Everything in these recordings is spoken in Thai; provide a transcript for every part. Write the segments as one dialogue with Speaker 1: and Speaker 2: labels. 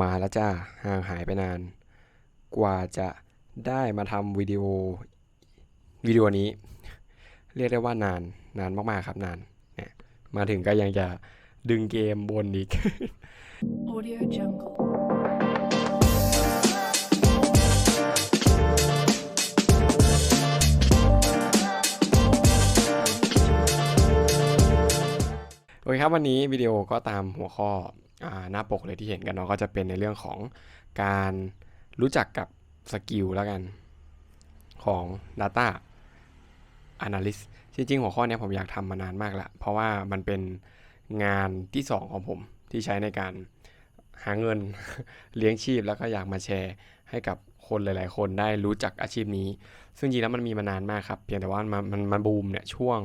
Speaker 1: มาแล้วจ้าห่างหายไปนาน กว่าจะได้มาทำวิดีโอวิดีโอนี้ เรียกได้ว่านานนานมากๆครับนานเนี่ยมาถึงก็ยังจะดึงเกมบนอีก
Speaker 2: Audio Jungle.
Speaker 1: โอเคครับวันนี้วิดีโอก็ตามหัวข้ออา หน้าปกเลยที่เห็นกันเนาะก็จะเป็นในเรื่องของการรู้จักกับสกิลแล้วกันของ Data Analyst จริงๆ หัวข้อนี้ผมอยากทำมานานมากล้วเพราะว่ามันเป็นงานที่สองของผมที่ใช้ในการหาเงินเลี้ยงชีพแล้วก็อยากมาแชร์ให้กับคนหลาย ๆ คนได้รู้จักอาชีพนี้ ซึ่งจริงแล้วมันมีมานานมากครับ เพียงแต่ว่ามันมันมันบูมเนี่ยช่วง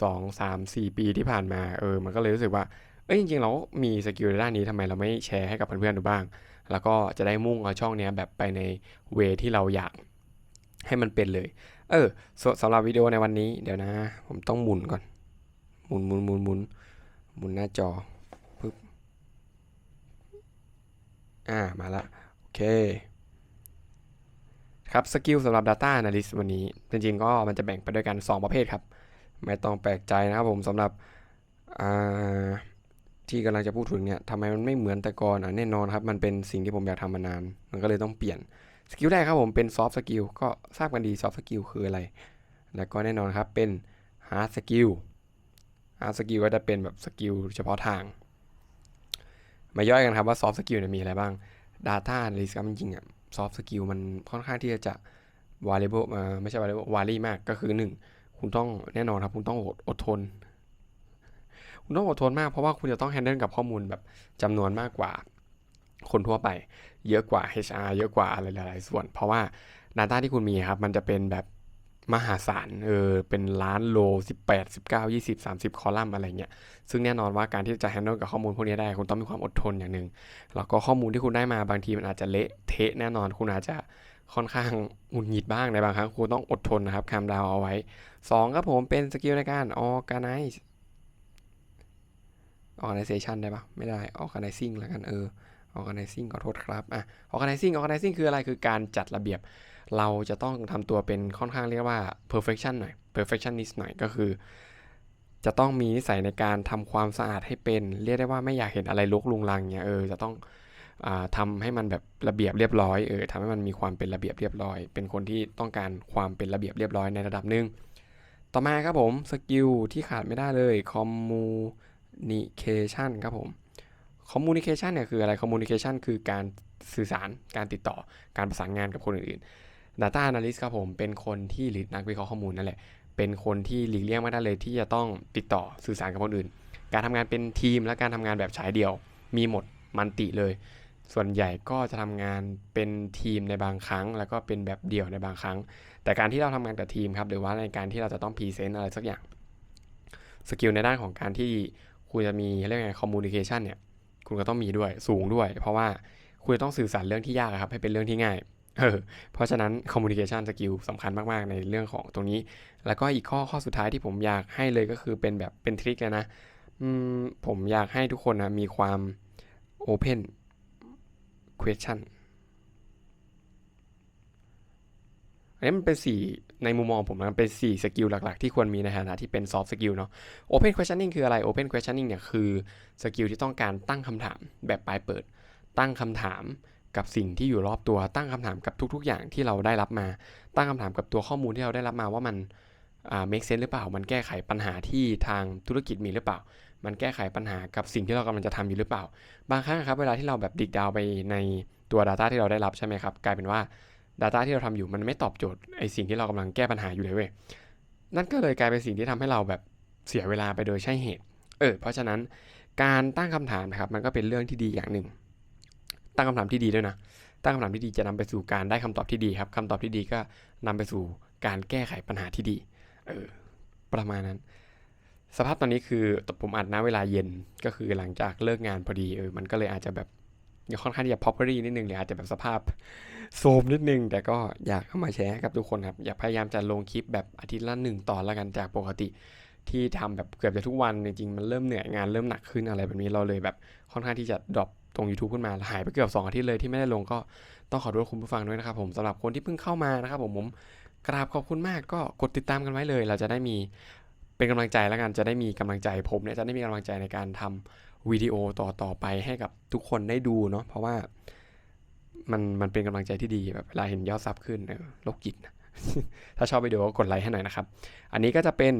Speaker 1: 2 3 4 ปีที่ผ่านมาเออมันก็เลยรู้สึกว่า เอ้ยจริงๆเรามีสกิลด้านนี้ทำไมเราไม่แชร์ให้กับเพื่อนๆดูบ้าง แล้วก็จะได้มุ่งเอาช่องนี้แบบไปในเวที่เราอยากให้มันเป็นเลย เออสสำหรับวิดีโอในวันนี้เดี๋ยวนะ ผมต้องหมุนก่อน หมุนหมุนหมุนหมุนหมุนหน้าจอปึ๊บอ่ามาละโอเคครับสกิลสำหรับ Data Analyst วันนี้ จริงๆก็มันจะแบ่งไปด้วยกัน 2 ประเภทครับ ไม่ต้องแปลกใจนะครับผมสำหรับอ่า ที่กำลังจะพูดถึงเนี่ยทำไมมันไม่เหมือนแต่ก่อนอะแน่นอนครับมันเป็นสิ่งที่ผมอยากทำมานาน มันก็เลยต้องเปลี่ยนสกิลแรกครับผมเป็น soft skill ก็ทราบกันดี soft skill คืออะไร แล้วก็แน่นอนครับเป็น hard skill hard skill ก็จะเป็นแบบสกิลเฉพาะทาง มาย่อยกันครับว่า soft skill เนี่ยมีอะไรบ้าง data analyst ครับจริงๆอะ soft skill มันค่อนข้างที่จะ variable เอ่อไม่ใช่ variable vary มากก็คือ 1 คุณต้องแน่นอนครับ คุณต้องอดอดทน คุณต้องอดทนมากเพราะว่าคุณจะต้อง handle กับข้อมูลแบบจำนวนมากกว่า คนทั่วไป เยอะกว่า HR เยอะกว่าอะไรหลายๆส่วน เพราะว่า Data ที่คุณมีครับ มันจะเป็นแบบมหาศาล เออ เป็นล้านโล 18 19 20 30 คอลัมน์อะไรเงี้ย ซึ่งแน่นอนว่าการที่จะ handle กับข้อมูลพวกนี้ได้ คุณต้องมีความอดทนอย่างหนึ่ง แล้วก็ข้อมูลที่คุณได้มาบางทีมันอาจจะเละเทะแน่นอน คุณอาจจะค่อนข้างหงุดหงิดบ้างในบางครั้ง คุณต้องอดทนนะครับคำดาวเอาไว้ 2 ครับผมเป็นสกิลในการ organize organization ได้ปะไม่ได้ organizing แล้วกันเออ organizing ขอโทษครับอะ organizing organizing คืออะไรคือการจัดระเบียบ เราจะต้องทำตัวเป็นค่อนข้างเรียกว่า perfection หน่อย perfectionist หน่อยก็คือ จะต้องมีนิสัยในการทำความสะอาดให้เป็น เรียกได้ว่าไม่อยากเห็นอะไรรกรุงรังเนี่ยเออจะต้องอทำให้มันแบบระเบียบเรียบร้อยเออทำให้มันมีความเป็นระเบียบเรียบร้อย เป็นคนที่ต้องการความเป็นระเบียบเรียบร้อยในระดับหนึ่งต่อมาครับผมสกิลที่ขาดไม่ได้เลยคอมมู communication ครับผม communication เนี่ยคืออะไร communication คือการสื่อสารการติดต่อการประสานงานกับคนอื่นๆ data analyst ครับผมเป็นคนที่หรือนักวิเคราะห์ข้อมูลนั่นแหละ เป็นคนที่หลีกเลี่ยงไม่ได้เลยที่จะต้องติดต่อสื่อสารกับคนอื่น การทำงานเป็นทีมและการทำงานแบบฉายเดียว มีหมดมันติเลย ส่วนใหญ่ก็จะทำงานเป็นทีมในบางครั้ง แล้วก็เป็นแบบเดี่ยวในบางครั้ง แต่การที่เราทำงานกับทีมครับหรือว่าในการที่เราจะต้องพรีเซนต์อะไรสักอย่างสกิลในด้านของการที่ คุณจะมีเรียกไงคอมมูนิเคชันเนี่ยคุณก็ต้องมีด้วยสูงด้วย เพราะว่าคุณจะต้องสื่อสารเรื่องที่ยากครับให้เป็นเรื่องที่ง่ายเออเพราะฉะนั้นคอมมูนิเคชันสกิลสำคัญมากๆ ในเรื่องของตรงนี้ แล้วก็อีกข้อข้อสุดท้ายที่ผมอยากให้เลยก็คือเป็นแบบเป็นทริคเลยนะผมอยากให้ทุกคนนะมีความ Open Question อันนี้มันเป็นสี่ในมุมมองผมมันเป็นสี่สกิลหลัก ๆ ที่ควรมีในฐานะที่เป็น soft skill เนาะ Open questioning คืออะไร Open questioning เนี่ยคือสกิลที่ต้องการตั้งคำถามแบบปลายเปิด ตั้งคำถามกับสิ่งที่อยู่รอบตัว ตั้งคำถามกับทุก ๆ อย่างที่เราได้รับมา ตั้งคำถามกับตัวข้อมูลที่เราได้รับมาว่ามันอ่า make sense หรือเปล่า มันแก้ไขปัญหาที่ทางธุรกิจมีหรือเปล่า มันแก้ไขปัญหากับสิ่งที่เรากำลังจะทำอยู่หรือเปล่า บางครั้งครับเวลาที่เราแบบดิกดาวไปในตัว Data ที่เราได้รับใช่ไหมครับ กลายเป็นว่า Data ที่เราทำอยู่มันไม่ตอบโจทย์ไอสิ่งที่เรากำลังแก้ปัญหาอยู่เลยเว้ยนั่นก็เลยกลายเป็นสิ่งที่ทำให้เราแบบเสียเวลาไปโดยใช่เหตุ เออ เพราะฉะนั้นการตั้งคำถามนะครับมันก็เป็นเรื่องที่ดีอย่างหนึ่ง ตั้งคำถามที่ดีด้วยนะ ตั้งคำถามที่ดีจะนำไปสู่การได้คำตอบที่ดีครับคำตอบที่ดีก็นำไปสู่การแก้ไขปัญหาที่ดี เออ ประมาณนั้น สภาพตอนนี้คือผมอัดนะเวลาเย็นก็คือหลังจากเลิกงานพอดีเออมันก็เลยอาจจะแบบ ยังค่อนข้างที่จะ property นิดนึงหรืออาจจะแบบสภาพโซมนิดนึง แต่ก็อยากเข้ามาแชร์กับทุกคนครับ อยากพยายามจะลงคลิปแบบอาทิตย์ละหนึ่งตอนละกันจากปกติ ที่ทำแบบเกือบจะทุกวันจริงๆมันเริ่มเหนื่อยงานเริ่มหนักขึ้นอะไรแบบนี้เราเลยแบบค่อนข้างที่จะดรอปตรง YouTube ขึ้นมาหายไปเกือบ 2 อาทิตย์เลยที่ไม่ได้ลงก็ต้องขอโทษคุณผู้ฟังด้วยนะครับผมสำหรับคนที่เพิ่งเข้ามานะครับผมผมกราบขอบคุณมากก็กดติดตามกันไว้เลย เราจะได้มีเป็นกำลังใจแล้วกันจะได้มีกำลังใจผมเนี่ยจะได้มีกำลังใจในการทำ วิดีโอต่อต่อไปให้กับทุกคนได้ดูเนาะเพราะว่ามันมันเป็นกำลังใจที่ดีแบบเวลาเห็นยอดซับขึ้นโรคจิตนะถ้าชอบวิดีโอก็กดไลค์ให้หน่อยนะครับ อันนี้ก็จะเป็น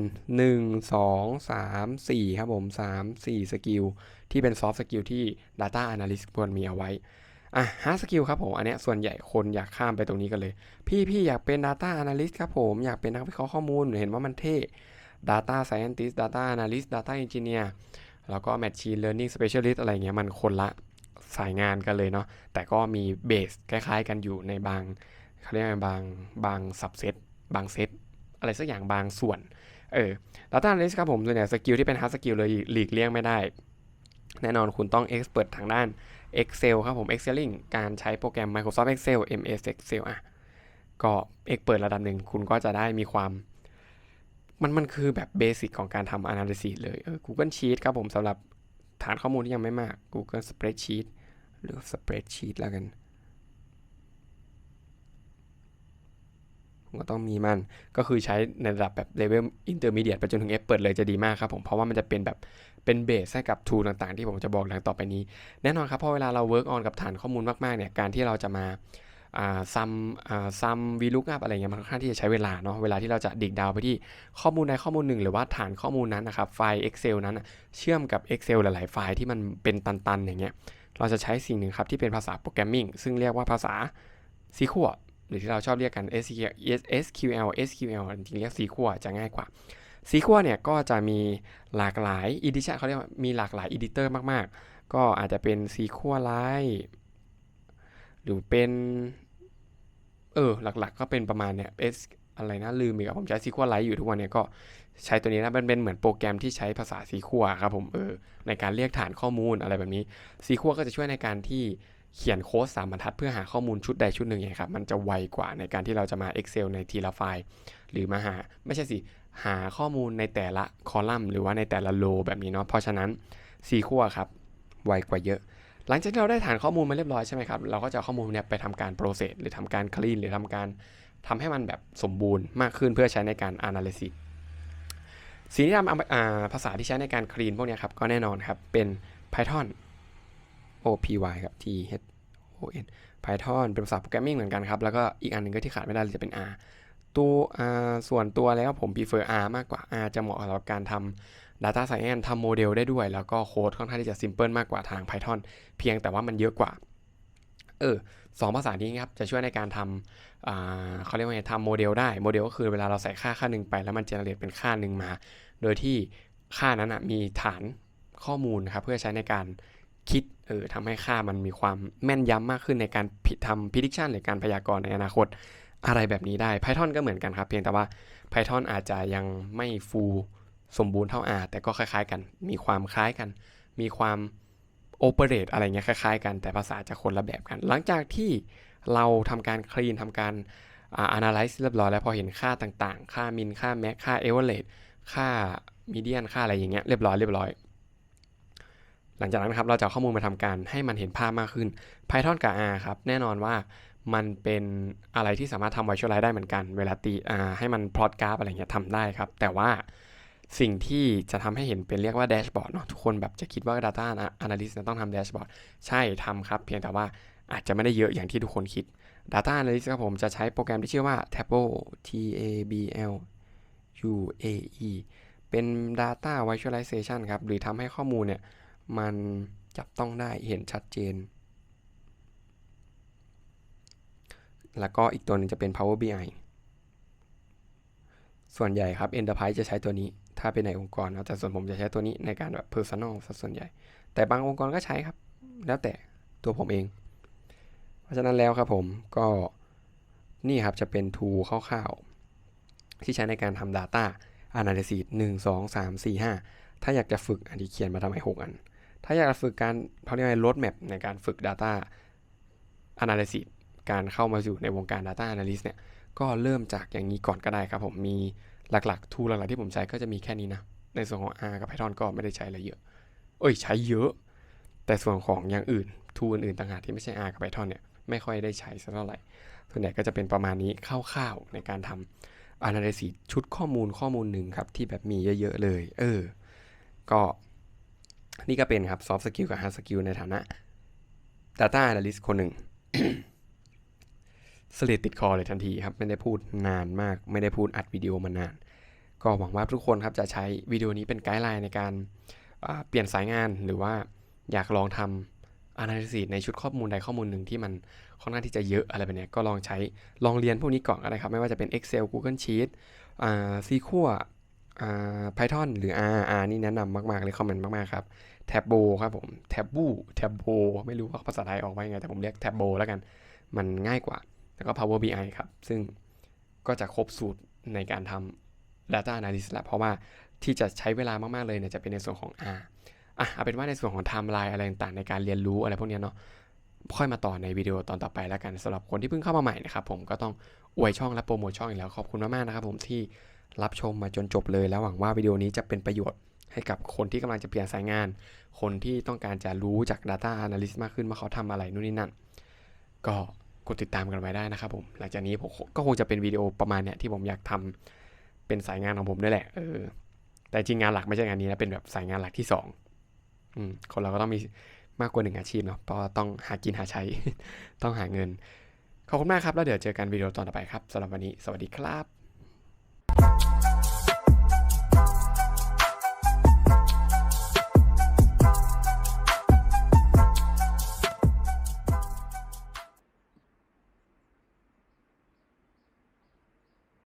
Speaker 1: 1 2 3 4 ครับผม 3 4 สกิล ที่เป็นซอฟต์สกิลที่ Data Analyst ควรมีเอาไว้ อะฮาร์ดสกิลครับผม อันเนี้ยส่วนใหญ่คนอยากข้ามไปตรงนี้กันเลย พี่พี่อยากเป็น Data Analyst ครับผม อยากเป็นนักวิเคราะห์ข้อมูล เห็นว่ามันเท่ Data Scientist Data Analyst Data Engineer แล้วก็ Machine Learning Specialist อะไรเงี้ยมันคนละสายงานกันเลยเนาะแต่ก็มีเบสคล้ายๆ กันอยู่ในบางเขาเรียกบางบางสับเซตบางเซตอะไรสักอย่างบางส่วนเออ Data Analyst ครับผมส่วนใหญ่สกิลที่เป็น hard skill เลยหลีกเลี่ยงไม่ได้ แน่นอนคุณต้อง expert ทางด้าน Excel ครับผม Excelling การใช้โปรแกรม Microsoft Excel MS Excel อะก็ expert ระดับหนึ่งคุณก็จะได้มีความ มันมันคือแบบเบสิกของการทำ analysis เลยเออ Google Sheet ครับผมสำหรับฐานข้อมูลที่ยังไม่มาก Google Spreadsheet หรือ Spreadsheet แล้วกันผมก็ต้องมีมัน ก็คือใช้ในระดับแบบเลเวลอินเตอร์มีเดียไปจนถึง Expert เลยจะดีมากครับผม เพราะว่ามันจะเป็นแบบเป็นเบสให้กับ tool ต่างๆ ที่ผมจะบอกหลังต่อไปนี้ แน่นอนครับพราะเวลาเรา work on กับฐานข้อมูลมากๆเนี่ย การที่เราจะมา ซัมซัมวีลุกอัพอะไรเงี้ยมันค่อนข้างที่จะใช้เวลาเนาะเวลาที่เราจะดิกดาวไปที่ข้อมูลใดข้อมูลหนึ่ง หรือว่าฐานข้อมูลนั้นนะครับไฟล์ Excel นั้นเชื่อมกับ Excel หลาย ๆ ไฟล์ที่มันเป็นตัน ๆ อย่างเงี้ยเราจะใช้สิ่งหนึ่งครับที่เป็นภาษาโปรแกรมมิ่งซึ่งเรียกว่าภาษา SQL หรือที่เราชอบเรียกกัน SQL SQL จริงๆเรียก SQL จะง่ายกว่า SQL เนี่ยก็จะมีหลากหลาย edition เขาเรียกว่ามีหลากหลาย editor มาก ๆ ก็อาจจะเป็น SQLite หรือเป็น เออ หลักๆ ก็เป็นประมาณเนี่ย S อะไรนะลืมอีกอะผมใช้ SQLite อยู่ทุกวันเนี่ยก็ใช้ตัวนี้นะมันเป็นเหมือนโปรแกรมที่ใช้ภาษา SQL ครับผมเออในการเรียกฐานข้อมูลอะไรแบบนี้ SQL ก็จะช่วยในการที่เขียนโค้ดสามบรรทัดเพื่อหาข้อมูลชุดใดชุดหนึ่งไงครับ มันจะไวกว่าในการที่เราจะมา Excel ในทีละไฟล์ หรือมาหา ไม่ใช่สิ หาข้อมูลในแต่ละคอลัมน์ หรือว่าในแต่ละโลแบบนี้เนาะเพราะฉะนั้น SQL ครับ ไวกว่าเยอะ หลังจากที่เราได้ฐานข้อมูลมาเรียบร้อยใช่ไหมครับ เราก็จะเอาข้อมูลเนี่ยไปทำการ process หรือทำการ clean หรือทำการทำให้มันแบบสมบูรณ์มากขึ้นเพื่อใช้ในการ analysis สิ่งที่ทำภาษาที่ใช้ในการ clean พวกนี้ครับ ก็แน่นอนครับ เป็น Python OPY ครับ T H O N Python เป็นภาษาโปรแกรมมิ่งเหมือนกันครับ แล้วก็อีกอันหนึ่งก็ที่ขาดไม่ได้เลยจะเป็น R ตัวส่วนตัวแล้วผม prefer R มากกว่า R จะเหมาะสำหรับการทำ Data Science ทำโมเดลได้ด้วย แล้วก็โค้ดค่อนข้างที่จะ simple มากกว่าทาง Python เพียงแต่ว่ามันเยอะกว่า เออสองภาษานี้ครับ จะช่วยในการทำอ่าเขาเรียกว่าไงทำโมเดลได้ โมเดลก็คือเวลาเราใส่ค่าค่าหนึ่งไป แล้วมันเจเนเรตเป็นค่าหนึ่งมา โดยที่ค่านั้นนะมีฐานข้อมูลครับเพื่อใช้ในการคิดเออทำให้ค่ามันมีความแม่นยำมากขึ้นในการทำ prediction หรือการพยากรณ์ในอนาคตอะไรแบบนี้ได้ Python ก็เหมือนกันครับ เพียงแต่ว่า Python อาจจะยังไม่ full สมบูรณ์เท่า R แต่ก็คล้ายๆกัน มีความคล้ายกัน มีความ operate อะไรเงี้ยคล้ายๆ กันแต่ภาษาจะคนละแบบกัน หลังจากที่เราทำการ clean ทำการอา analyze เรียบร้อยแล้วพอเห็นค่าต่างๆ ค่า min ค่า max ค่า average ค่า median ค่าอะไรอย่างเงี้ยเรียบร้อยเรียบร้อย หลังจากนั้นครับเราจะข้อมูลมาทำการให้มันเห็นภาพมากขึ้น Python กับ R ครับ แน่นอนว่ามันเป็นอะไรที่สามารถทำ visualize ได้เหมือนกัน เวลาตีให้มัน plot graph อะไรเงี้ยทำได้ครับ แต่ว่า สิ่งที่จะทำให้เห็นเป็นเรียกว่า dashboard เนาะทุกคนแบบจะคิดว่า data analyst ต้องทำ dashboard ใช่ทำครับ เพียงแต่ว่าอาจจะไม่ได้เยอะอย่างที่ทุกคนคิด data analyst ครับผมจะใช้โปรแกรมที่ชื่อว่า Tableau T A B L U A E เป็น data visualization ครับ หรือทำให้ข้อมูลเนี่ย มันจับต้องได้เห็นชัดเจน แล้วก็อีกตัวหนึงจะเป็น Power BI ส่วนใหญ่ครับ Enterprise จะใช้ตัวนี้ ถ้าเป็นในองค์กรนะแต่ส่วนผมจะใช้ตัวนี้ในการแบบ Personal ซะส่วนใหญ่ แต่บางองค์กรก็ใช้ครับ แล้วแต่ตัวผมเอง เพราะฉะนั้นแล้วครับผมก็นี่ครับจะเป็น tool คร่าวๆ ที่ใช้ในการทำ Data Analysis 1 2 3 4 5 ถ้าอยากจะฝึกอันที่เขียนมาทำไม6อัน ถ้าอยากจะฝึกการเขาเรียกว่า road map ในการฝึก Data Analysis การเข้ามาอยู่ในวงการ Data Analyst เนี่ย ก็เริ่มจากอย่างนี้ก่อนก็ได้ครับผมมีหลักๆ tool หลักๆที่ผมใช้ก็จะมีแค่นี้นะ ในส่วนของ R กับ Python ก็ไม่ได้ใช้อะไรเยอะ เอ้ยใช้เยอะ แต่ส่วนของอย่างอื่นทูอื่นๆต่างหากที่ไม่ใช่ R กับ Python เนี่ยไม่ค่อยได้ใช้สักเท่าไหร่ ส่วนใหญ่ก็จะเป็นประมาณนี้คร่าวๆในการทำ analysis ชุดข้อมูลข้อมูลหนึ่งครับ ที่แบบมีเยอะๆเลย เออ ก็นี่ก็เป็นครับ soft skill กับ hard skill ในฐานะ data analyst คนหนึ่ง สเลดติดคอเลยทันทีครับ ไม่ได้พูดนานมาก ไม่ได้พูดอัดวิดีโอมานาน ก็หวังว่าทุกคนครับจะใช้วิดีโอนี้เป็นไกด์ไลน์ในการเปลี่ยนสายงานหรือว่าอยากลองทำ analysis ในชุดข้อมูลใดข้อมูลหนึ่งที่มันค่อนข้างที่จะเยอะอะไรแบบนี้ก็ลองใช้ลองเรียนพวกนี้ก่อนก็ได้ครับ ไม่ว่าจะเป็น Excel Google Sheet อ่า SQL อ่า Python หรือ R R นี่แนะนำมากๆเลยคอมเมนต์มากๆครับ Tableau ครับผม Taboo Tableau ไม่รู้ว่าภาษาไทยออกว่ายังไงแต่ผมเรียก Tableau แล้วกัน มันง่ายกว่า แล้วก็ Power BI ครับ ซึ่งก็จะครบสูตรในการทำ Data Analysis แล้ว เพราะว่าที่จะใช้เวลามาก ๆ เลยเนี่ยจะเป็นในส่วนของ R อะเอาเป็นว่าในส่วนของ Timeline อะไรต่างๆ ในการเรียนรู้อะไรพวกนี้เนาะค่อยมาต่อในวิดีโอตอนต่อไปแล้วกันสำหรับคนที่เพิ่งเข้ามาใหม่นะครับผมก็ต้องอวยช่องและโปรโมทช่องอีกแล้วขอบคุณมากๆนะครับผมที่รับชมมาจนจบเลยแล้วหวังว่าวิดีโอนี้จะเป็นประโยชน์ให้กับคนที่กำลังจะเปลี่ยนสายงาน คนที่ต้องการจะรู้จาก Data Analyst มากขึ้นว่าเขาทำอะไรนู่นนี่นั่น ก็ กดติดตามกันไว้ได้นะครับผม หลังจากนี้ผมก็คงจะเป็นวิดีโอประมาณเนี้ยที่ผมอยากทำเป็นสายงานของผมด้วยแหละ เออ แต่จริงงานหลักไม่ใช่งานนี้นะ เป็นแบบสายงานหลักที่สองอืม คนเราก็ต้องมีมากกว่าหนึ่งอาชีพเนาะเพราะต้องหากินหาใช้ ต้องหาเงิน ขอบคุณมากครับ แล้วเดี๋ยวเจอกันวิดีโอตอนต่อไปครับสำหรับวันนี้ สวัสดีครับ